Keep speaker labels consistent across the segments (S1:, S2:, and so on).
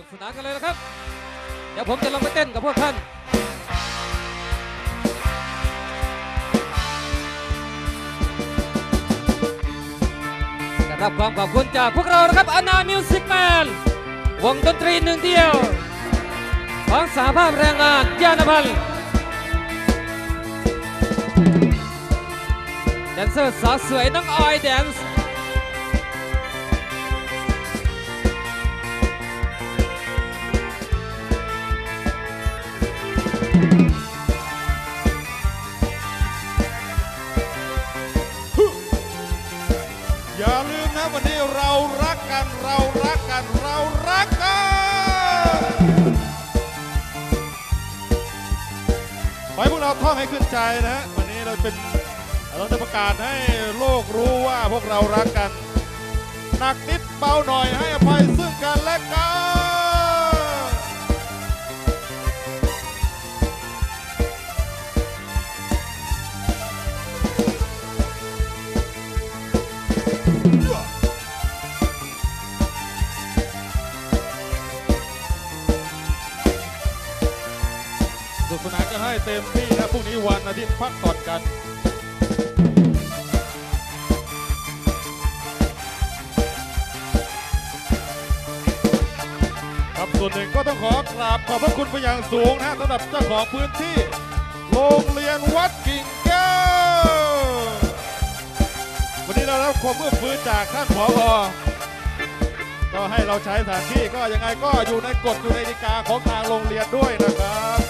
S1: นุกสนานกันเลยนะครับ เดี๋ยวผมจะลงไปเต้นกับพวกท่านได้รับความขอบคุณจากพวกเรานะครับอนามิวสิกแมนวงดนตรีหนึ่งเดียวของสหภาพแรงงานยานพันธ์แดนเซอร์สาวสวยน้องออยแดนซ์
S2: อย่าลืมนะวันนี้เรารักกันเรารักกันเรารักกันขอให้พวกเราท่องให้ขึ้นใจนะฮะวันนี้เราเป็นเราจะประกาศให้โลกรู้ว่าพวกเรารักกันหนักนิดเบาหน่อยให้อภัยซึ่งกันและกัน ให้เต็มที่นะพรุ่งนี้วันอาทิตย์พักผ่อนกันครับส่วนหนึ่งก็ต้องขอกราบขอบพระคุณเป็นอย่างสูงนะสำหรับเจ้าของพื้นที่ โรงเรียนวัดกิ่งแก้ววันนี้เราได้รับความเอื้อฟื้อจากท่านผอก็ให้เราใช้สถานที่ก็ยังไงก็อยู่ในกฎอยู่ในฎีกาของทางโรงเรียนด้วยนะครับ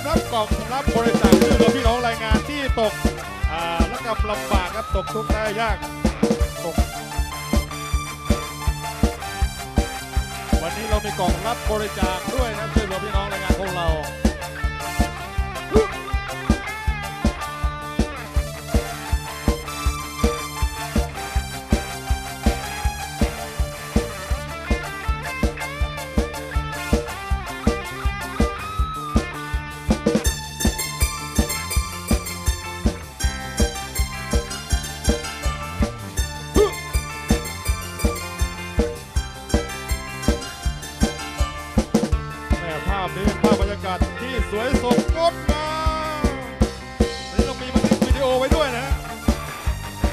S2: มรับกล่องรับบริจาคช่วยเหลือพี่น้องแรงงานที่ตกและกำลำบากครับตกทุกข์ได้ยากตกวันนี้เรามีกล่องรับบริจาคด้วยนะช่วยเหลือพี่น้องแรงงานของเราาพนี้เป็นภาพบรรยากาศที่สวยสดงดงามวันนี้เรามีบันทึกวิดีโอไว้ด้วยนะฮะ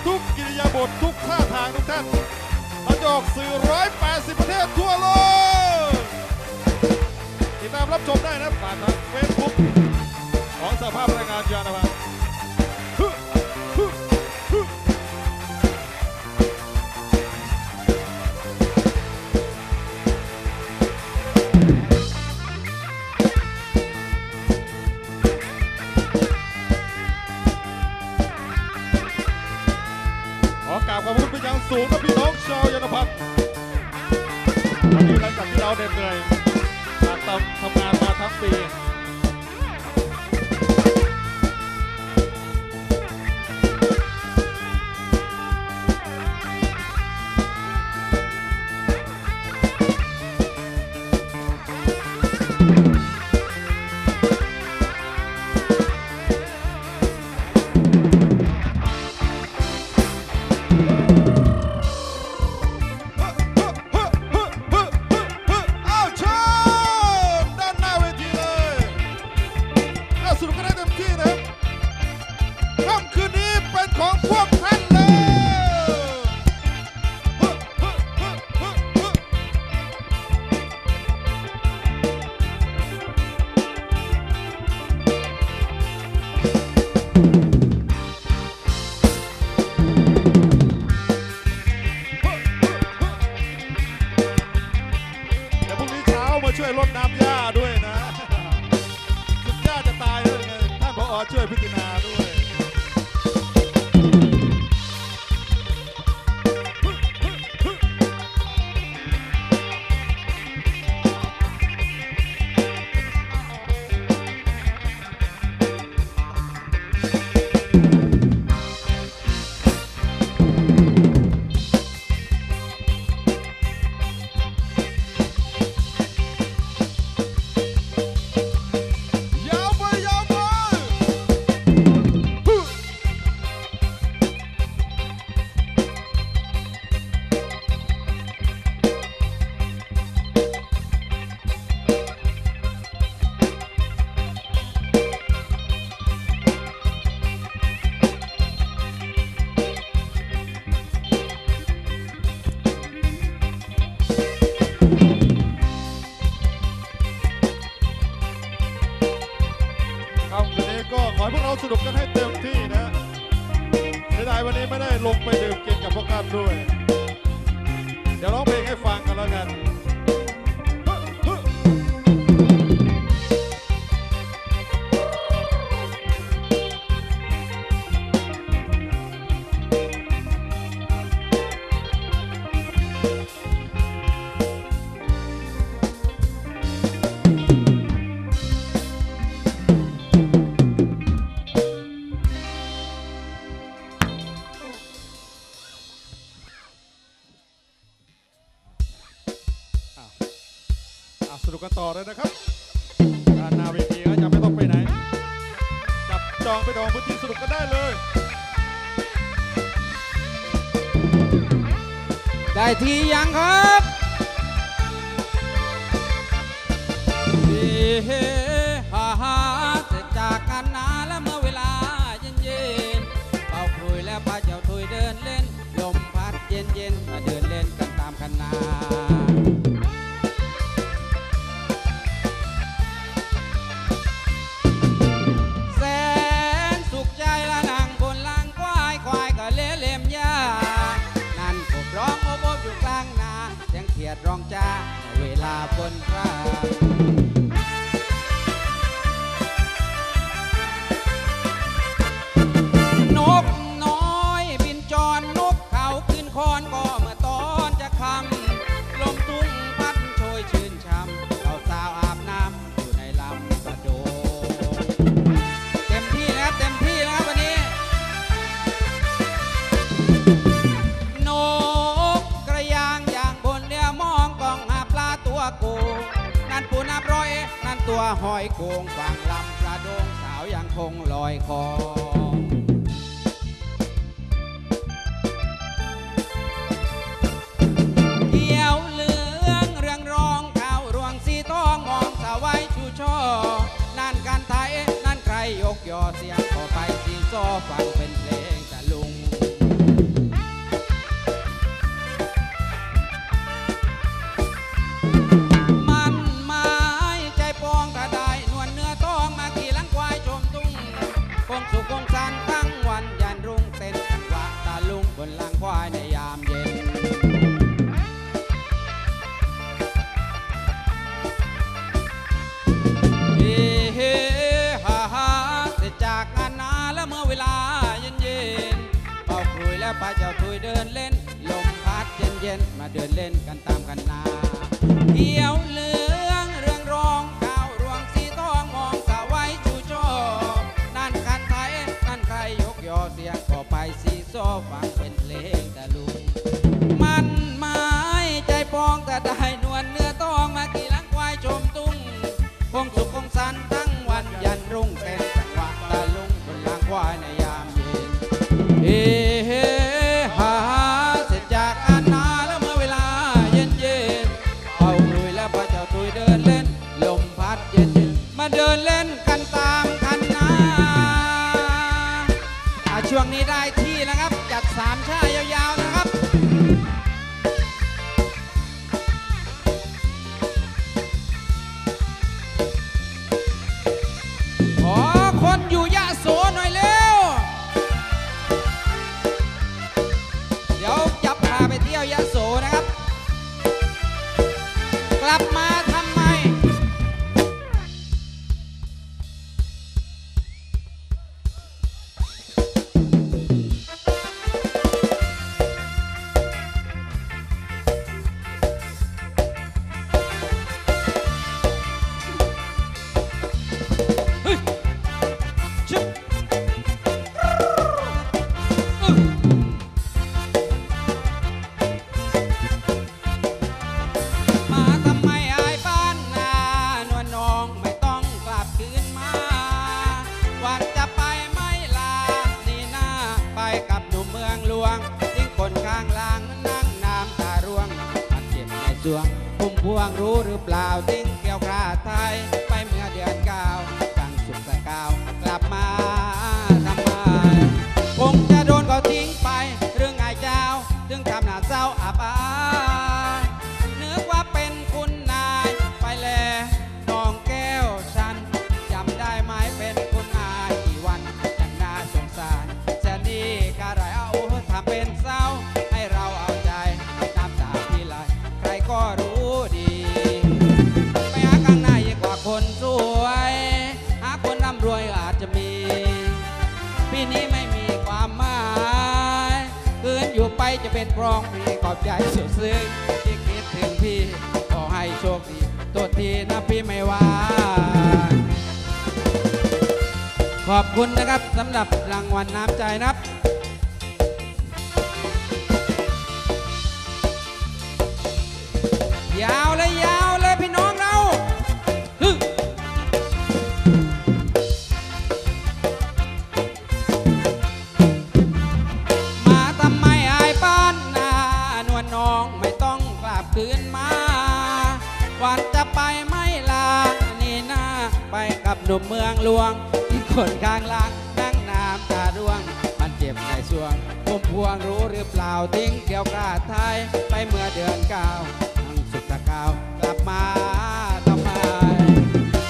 S2: ทุกกิริยาบถทุกท่าทางทุกท่านเราจะออกสื่อ 180 ประเทศทั่วโลกติดตามรับชมได้นะผ่านทางเฟซบุ๊กของสภาพแรงงานยานพา ครับวันนี้หลังจากที่เราเหน็ดเหนื่อยทำทำงานมาทั้งปี ขอให้พวกเราสนุกกันให้เต็มที่นะเสียดวันนี้ไม่ได้ลงไปดื่มกินกับพวกกัานด้วย เดี๋ยวร้องเพลงให้ฟังกันแล้วกัน พื้นสนุกกันได้เลย
S1: ได้ทียังครับเฮ้ฮ่าฮ่าเสร็จากกันนานแล้วเมื่อเวลาเย็นเย็นเป่าคุยแล้วพาเจ้าถุยเดินเล่น ลมพัดเย็นเย็นมาเดินเล่นกันตามคันนา รองจ้าเวลาบนฟ้า อเสียงขอไปที่ซฟังเป็นเพลง เจ้าถุยเดินเล่น ลมพัดเย็นเย็นมาเดินเล่นกันตามกันนาเขียวเหลืองเรืองรองข้าวรวงสีทองมองสาวไว้ชูชอนั่นคันไทยนั่นใครยกยอเสียงก็ไปสีโซฟังเป็นเพลงตะลุงมัน ช่วงนี้ได้ที่แล้วครับ จัดสามชายาวๆนะำหรับรางวัลนน้ำใจนะครับยาวเลยยาวเลยพี่น้องเราฮึมาทำไมอายบ้านนานวลน้องไม่ต้องกลับคืนมา วันจะไปไม่ลานี่นาไปกับหนุ่มเมืองหลวง ที่คนกลางลาง ทิ้งเกี่ยวกาดไทยไปเมื่อเดือนเก้าทั้งสุดตะกาวกลับมาทำไม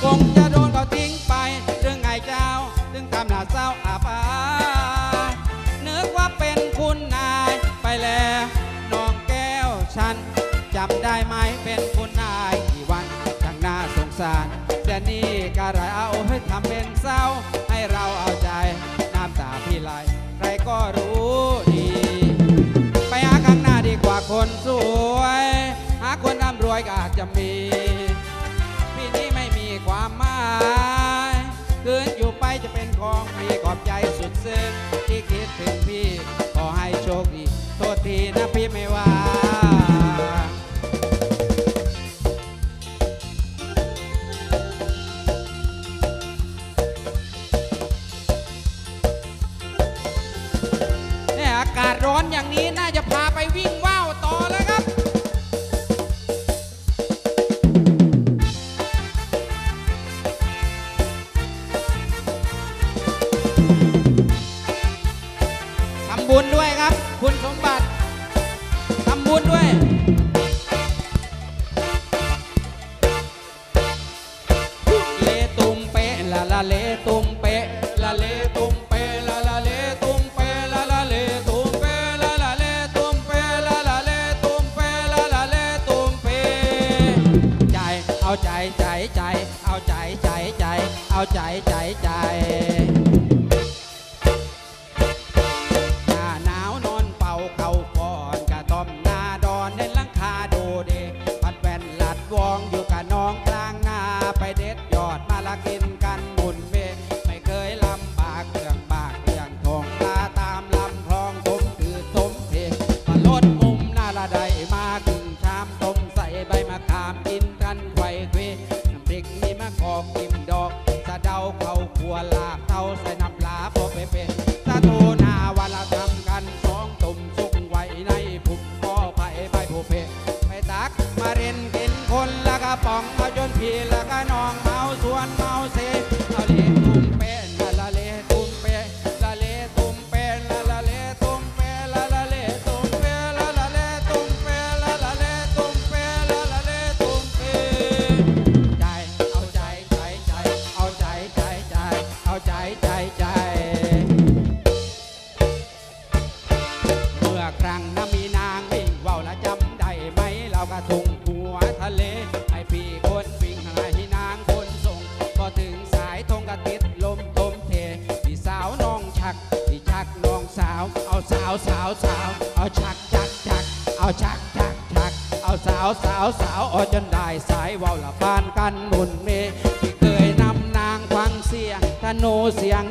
S1: คงจะโดนเขาทิ้งไปเรื่องไงเจ้าถึงทำหน้าเศร้าอาบายนึกว่าเป็นคุณนายไปแล้วน้องแก้วฉันจำได้ไหมเป็นคุณนายกี่วันทั้งหน้าสงสารแต่นี่กระไรเอาให้ทำเป็นเศร้าให้เรา นสวย หาคนร่ำรวยก็อาจจะมีพี่นี้ไม่มีความหมายคืนอยู่ไปจะเป็นของพี่ขอบใจสุดซึ้งที่คิดถึงพี่ขอให้โชคดี โทษทีนะพี่ไม่ว่าอากาศร้อนอย่างนี้น่าจะพาไปวิ่ง Jose. ละปานกันบุญเมที่เคยนำนางฟังเสียงธนูเสียง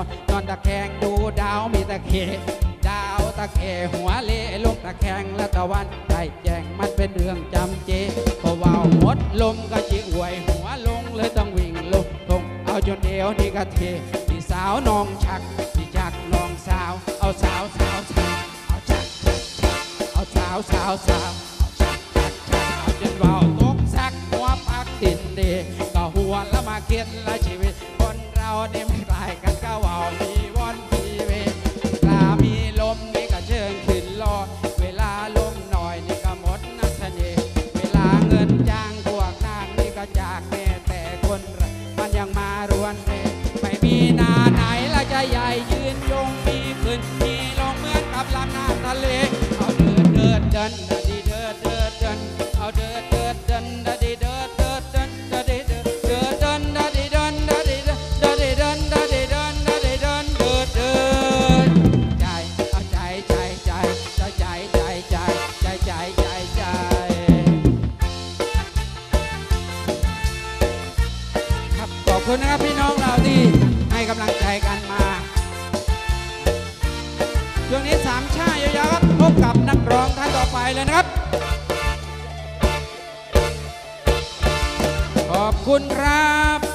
S1: อนนอนตะแคงดูดาวมีตะเคดาวตะเคหัวเละลงตะแคงและตะวันใจแจ้งมันเป็นเรื่องจำเจพอว่าหมดลมก็จีหวยหัวลงเลยต้องวิ่งลงตรงเอาจนเอวนี่กะเทที่สาวนองชักที่ชักนองสาว เอาสาวสาวสาวเอาชักเอาสาวสาวสาว ปีนาไหนละจะใหญ่ยืนยงมีขึ้นมีลงเหมือนกับลำน้ำทะเลเอาเดินเดินเดิน ขอบคุณครับ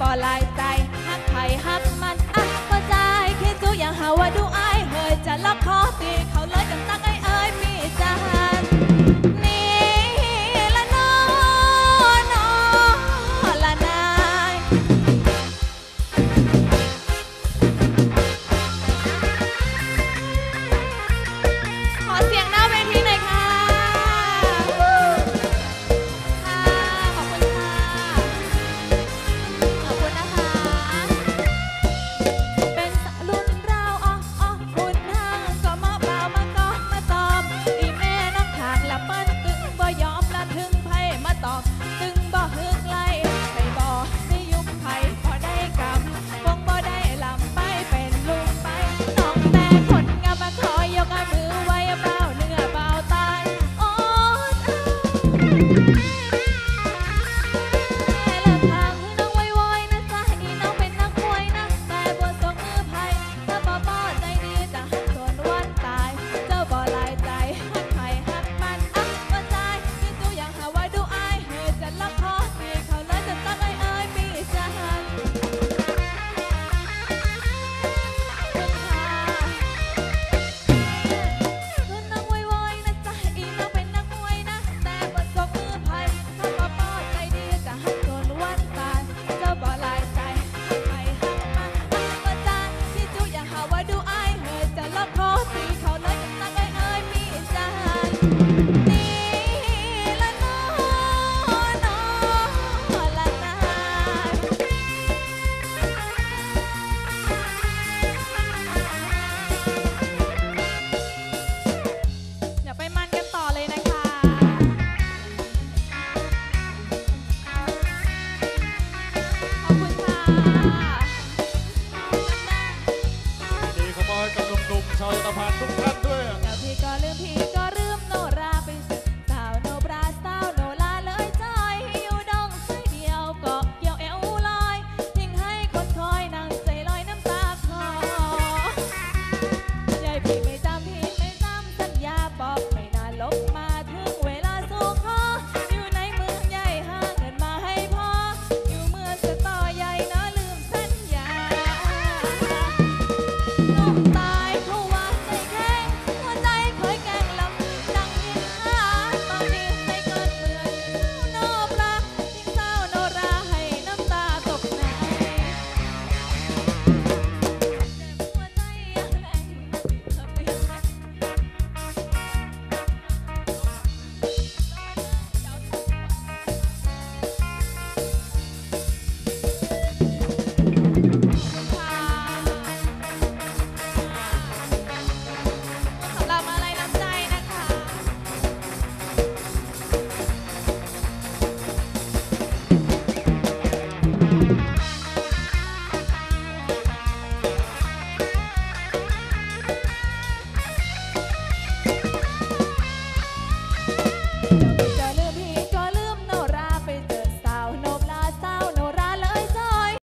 S1: ก็ลายใจหักไผ่หักมันอะก็ใจคิดสู้อย่างหาว่าดูอายเฮยจะล็อกค
S3: อตีเขาเลยจันตัก talk ลืมพี่